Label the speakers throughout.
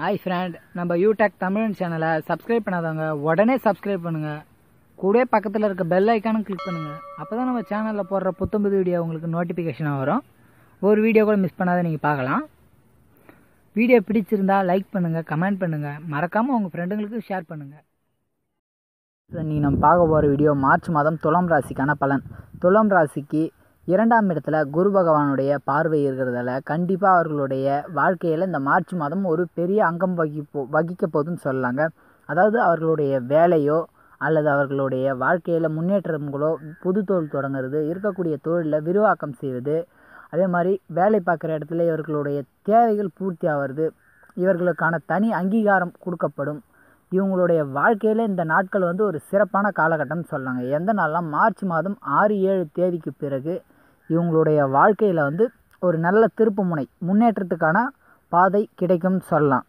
Speaker 1: Hi friend நம்ம யூடெக் தமிழன் சேனலை சப்ஸ்கிரைப் பண்ணாதவங்க உடனே சப்ஸ்கிரைப் பண்ணுங்கள் கூட பக்கத்தில் இருக்க பெல் ஐக்கானும் கிளிக் பண்ணுங்கள் அப்போ தான் நம்ம சேனலில் போடுற புத்தம்புது வீடியோ உங்களுக்கு நோட்டிஃபிகேஷனாக வரும். ஒரு வீடியோ கூட மிஸ் பண்ணாத நீங்கள் பார்க்கலாம். வீடியோ பிடிச்சிருந்தா லைக் பண்ணுங்கள் கமெண்ட் பண்ணுங்கள் மறக்காமல் உங்கள் ஃப்ரெண்டுங்களுக்கு ஷேர் பண்ணுங்கள் நீங்கள் நம்ம பார்க்க போகிற வீடியோ மார்ச் மாதம் துலாம் ராசிக்கான பலன். துலாம் ராசிக்கு இரண்டாம் இடத்துல குரு பகவானுடைய பார்வை இருக்கிறதால கண்டிப்பாக அவர்களுடைய வாழ்க்கையில் இந்த மார்ச் மாதம் ஒரு பெரிய அங்கம் வகிப்போ வகிக்க போகுதுன்னு சொல்லலாங்க. அதாவது அவர்களுடைய வேலையோ அல்லது அவர்களுடைய வாழ்க்கையில் முன்னேற்றங்களோ புது தொழில் தொடங்குறது இருக்கக்கூடிய தொழிலில் விரிவாக்கம் செய்வது அதே மாதிரி வேலை பார்க்குற இடத்துல இவர்களுடைய தேவைகள் பூர்த்தி ஆகிறது இவர்களுக்கான தனி அங்கீகாரம் கொடுக்கப்படும் இவங்களுடைய வாழ்க்கையில் இந்த நாட்கள் வந்து ஒரு சிறப்பான காலகட்டம்னு சொல்லலாங்க எந்த நாள்லாம் மார்ச் மாதம் ஆறு ஏழு தேதிக்கு பிறகு இவங்களுடைய வாழ்க்கையில் வந்து ஒரு நல்ல திருப்பு முனை முன்னேற்றத்துக்கான பாதை கிடைக்கும்னு சொல்லலாம்.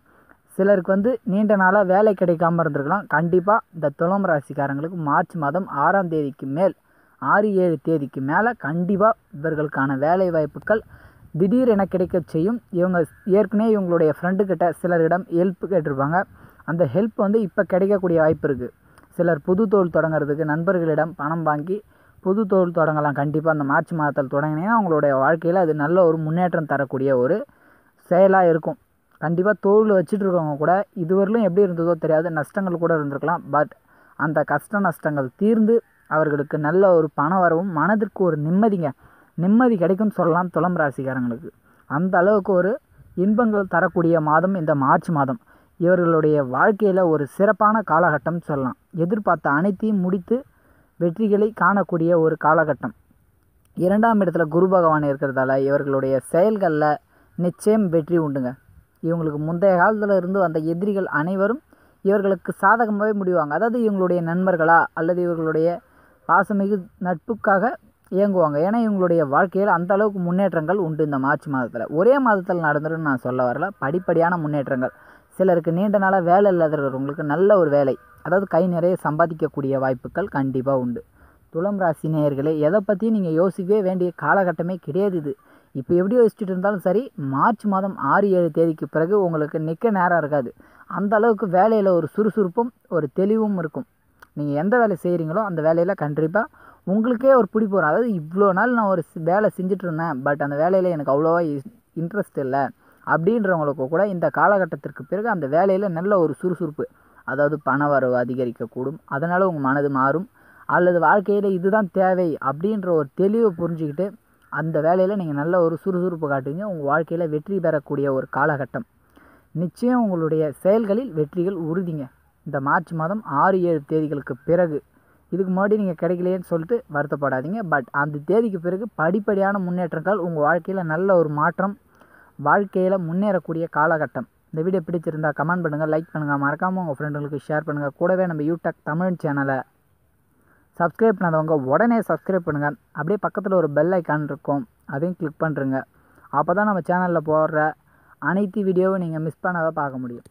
Speaker 1: சிலருக்கு வந்து நீண்ட நாளாக வேலை கிடைக்காம இருந்திருக்கலாம். கண்டிப்பாக இந்த துலாம் ராசிக்காரங்களுக்கு மார்ச் மாதம் ஆறாம் தேதிக்கு மேல் ஆறு ஏழு தேதிக்கு மேலே கண்டிப்பாக இவர்களுக்கான வேலை வாய்ப்புகள் திடீரென கிடைக்க செய்யும். இவங்க ஏற்கனவே இவங்களுடைய ஃப்ரெண்டுக்கிட்ட சிலரிடம் ஹெல்ப் கேட்டிருப்பாங்க. அந்த ஹெல்ப் வந்து இப்போ கிடைக்கக்கூடிய வாய்ப்பு இருக்குது சிலர் புது தொழில் தொடங்குறதுக்கு நண்பர்களிடம் பணம் வாங்கி புது தொழில் தொடங்கலாம். கண்டிப்பாக அந்த மார்ச் மாதத்தில் தொடங்கினீங்கன்னா அவங்களுடைய வாழ்க்கையில் அது நல்ல ஒரு முன்னேற்றம் தரக்கூடிய ஒரு செயலாக இருக்கும். கண்டிப்பாக தொழில் வச்சுட்டு இருக்கவங்க கூட இதுவரையிலும் எப்படி இருந்ததோ தெரியாது. நஷ்டங்கள் கூட இருந்திருக்கலாம். பட் அந்த கஷ்ட நஷ்டங்கள் தீர்ந்து அவர்களுக்கு நல்ல ஒரு பண வரவும் மனதிற்கு ஒரு நிம்மதிங்க. நிம்மதி கிடைக்கும்னு சொல்லலாம். துளம் ராசிக்காரங்களுக்கு. அந்த அளவுக்கு ஒரு இன்பங்கள் தரக்கூடிய மாதம் இந்த மார்ச் மாதம். இவர்களுடைய வாழ்க்கையில் ஒரு சிறப்பான காலகட்டம் சொல்லலாம். எதிர்பார்த்த அனைத்தையும் முடித்து வெற்றிகளை காணக்கூடிய ஒரு காலகட்டம். இரண்டாம் இடத்துல குரு பகவான் இருக்கிறதால இவர்களுடைய செயல்களில் நிச்சயம் வெற்றி உண்டுங்க. இவங்களுக்கு முந்தைய காலத்தில் இருந்து வந்த எதிரிகள் அனைவரும் இவர்களுக்கு சாதகமாகவே முடிவாங்க. அதாவது இவங்களுடைய நண்பர்களா அல்லது இவர்களுடைய பாசமிகு நட்புக்காக இயங்குவாங்க. ஏன்னா இவங்களுடைய வாழ்க்கையில் அந்த அளவுக்கு முன்னேற்றங்கள் உண்டு இந்த மார்ச் மாதத்தில். ஒரே மாதத்தில் நடந்துருன்னு நான் சொல்ல வரல. படிப்படியான முன்னேற்றங்கள். சிலருக்கு நீண்ட நாளாக வேலை இல்லாதவர்களுக்கு நல்ல ஒரு வேலை. அதாவது கை நிறைய சம்பாதிக்கக்கூடிய வாய்ப்புகள் கண்டிப்பாக உண்டு. துளம் ராசி நேயர்களே எதை பற்றியும் நீங்கள் யோசிக்கவே வேண்டிய காலகட்டமே கிடையாது இது. இப்போ எப்படி யோசிச்சுட்டு இருந்தாலும் சரி மார்ச் மாதம் ஆறு ஏழு தேதிக்கு பிறகு உங்களுக்கு நிற்க நேரம் இருக்காது. அந்த அளவுக்கு வேலையில் ஒரு சுறுசுறுப்பும் ஒரு தெளிவும் இருக்கும். நீங்கள் எந்த வேலை செய்கிறீங்களோ அந்த வேலையில் கண்டிப்பாக உங்களுக்கே ஒரு பிடிப்பு வரும். அதாவது இவ்வளோ நாள் நான் ஒரு வேலை செஞ்சுட்டு இருந்தேன் பட் அந்த வேலையில் எனக்கு அவ்வளோவா இன்ட்ரெஸ்ட் இல்லை. அப்படின்றவங்களுக்கு கூட இந்த காலகட்டத்திற்கு பிறகு அந்த வேலையில் நல்ல ஒரு சுறுசுறுப்பு அதாவது பண வரவு அதிகரிக்கக்கூடும். அதனால் உங்கள் மனது மாறும். அல்லது வாழ்க்கையில் இதுதான் தேவை அப்படின்ற ஒரு தெளிவை புரிஞ்சுக்கிட்டு அந்த வேலையில் நீங்கள் நல்ல ஒரு சுறுசுறுப்பு காட்டுவீங்க. உங்கள் வாழ்க்கையில் வெற்றி பெறக்கூடிய ஒரு காலகட்டம். நிச்சயம் உங்களுடைய செயல்களில் வெற்றிகள் உறுதிங்க. இந்த மார்ச் மாதம் ஆறு ஏழு தேதிகளுக்கு பிறகு இதுக்கு முன்னாடி நீங்கள் கிடைக்கலையேன்னு சொல்லிட்டு வருத்தப்படாதீங்க. பட் அந்த தேதிக்கு பிறகு படிப்படியான முன்னேற்றங்கள் உங்கள் வாழ்க்கையில் நல்ல ஒரு மாற்றம் வாழ்க்கையில் முன்னேறக்கூடிய காலகட்டம். இந்த வீடியோ பிடிச்சிருந்தா கமெண்ட் பண்ணுங்கள் லைக் பண்ணுங்கள் மறக்காமல் உங்கள் ஃப்ரெண்டுங்களுக்கு ஷேர் பண்ணுங்கள் கூடவே நம்ம யூடியூப் தமிழ் சேனலை சப்ஸ்கிரைப் பண்ணாதவங்க உடனே சப்ஸ்கிரைப் பண்ணுங்கள் அப்படியே பக்கத்தில் ஒரு பெல் ஐக்கான் இருக்கும். அதையும் கிளிக் பண்ணுறங்க அப்போ தான் நம்ம சேனலில் போடுற அனைத்து வீடியோவும் நீங்கள் மிஸ் பண்ணாத பார்க்க முடியும்.